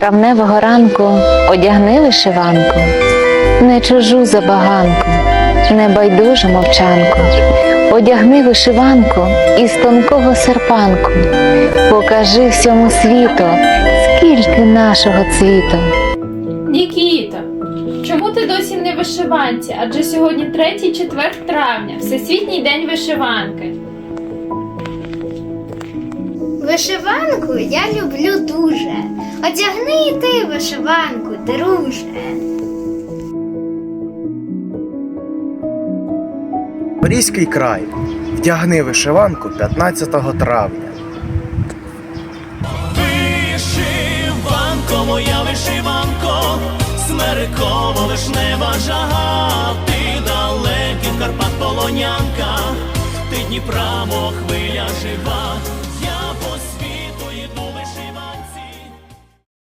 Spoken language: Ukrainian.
Травневого ранку одягни вишиванку, не чужу забаганку, не байдужу мовчанку. Одягни вишиванку із тонкого серпанку, покажи всьому світу, скільки нашого цвіту. Нікіто, чому ти досі не вишиванці? Адже сьогодні 3-4 травня, Всесвітній день вишиванки. Вишиванку я люблю дуже. Одягни і ти вишиванку, друже. Порізький край. Вдягни вишиванку 15 травня. Вишиванко, моя вишиванко, смериково вишнева жага, ти далеких Карпат полонянка, ти Дніпра, мов хвиля жива,